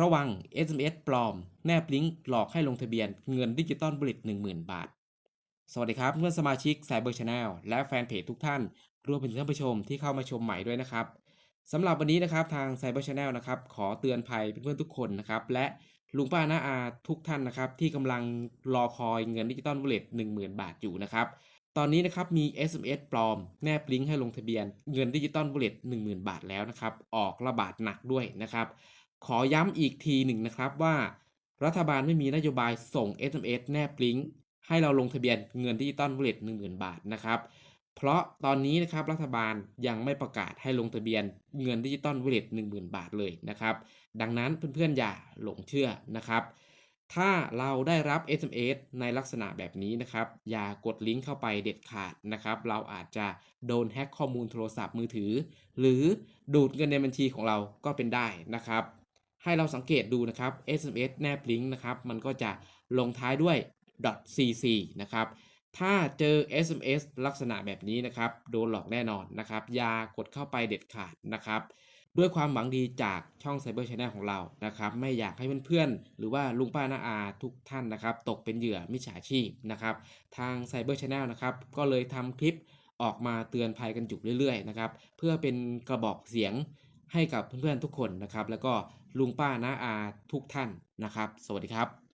ระวัง SMS ปลอม แนบลิงก์หลอกให้ลงทะเบียนเงินดิจิตอลบริต10,000 บาท สวัสดีครับเพื่อนสมาชิก Cyber Channel และแฟนเพจทุกท่าน รวมไปถึงท่านผู้ชมที่เข้ามาชมใหม่ด้วยนะครับสำหรับวันนี้นะครับทาง Cyber Channel นะครับขอเตือนภัยเพื่อนๆทุกคนนะครับและลุงป้าน้าอาทุกท่านนะครับที่กำลังรอคอยเงินดิจิตอลบริต10,000 บาทอยู่นะครับตอนนี้นะครับมี SMS ปลอม แนบลิงก์ให้ลงทะเบียนเงินดิจิตอลบริต10,000 บาทแล้วนะครับ ออกระบาดหนักด้วยนะครับ ขอย้ำอีกทีหนึ่งนะครับว่า รัฐบาลไม่มีนโยบายส่ง SMS แนบลิงก์ให้เราลงทะเบียนเงินดิจิตอลวอลเล็ต10,000บาทนะครับ เพราะตอนนี้นะครับรัฐบาลยังไม่ประกาศให้ลงทะเบียนเงินดิจิตอลวอลเล็ต10,000บาทเลยนะครับ ดังนั้นเพื่อนๆอย่าหลงเชื่อนะครับถ้าเราได้รับ SMS ในลักษณะแบบนี้นะครับ อย่ากดลิงก์เข้าไปเด็ดขาดนะครับ เราอาจจะโดนแฮ็กข้อมูลโทรศัพท์มือถือ หรือดูดเงินในบัญชีของเราก็เป็นได้นะครับ ให้เราสังเกตดูนะครับ SMS แนบลิงก์นะครับ มันก็จะลงท้ายด้วย .cc นะครับ ถ้าเจอ SMS ลักษณะแบบนี้นะครับ โดนหลอกแน่นอนนะครับ อย่ากดเข้าไปเด็ดขาดนะครับ ด้วยความหวังดีจากช่อง Cyber Channel ของเรานะครับ ไม่อยากให้เพื่อนๆ หรือว่าลุงป้าน้าอาทุกท่านนะครับ ตกเป็นเหยื่อมิจฉาชีพนะครับ ทาง Cyber Channel นะครับ ก็เลยทำคลิปออกมาเตือนภัยกันอยู่เรื่อยๆนะครับ เพื่อเป็นกระบอกเสียง ให้กับเพื่อนๆทุกคนนะครับ แล้วก็ลุงป้าน้าอาทุกท่านนะครับ สวัสดีครับ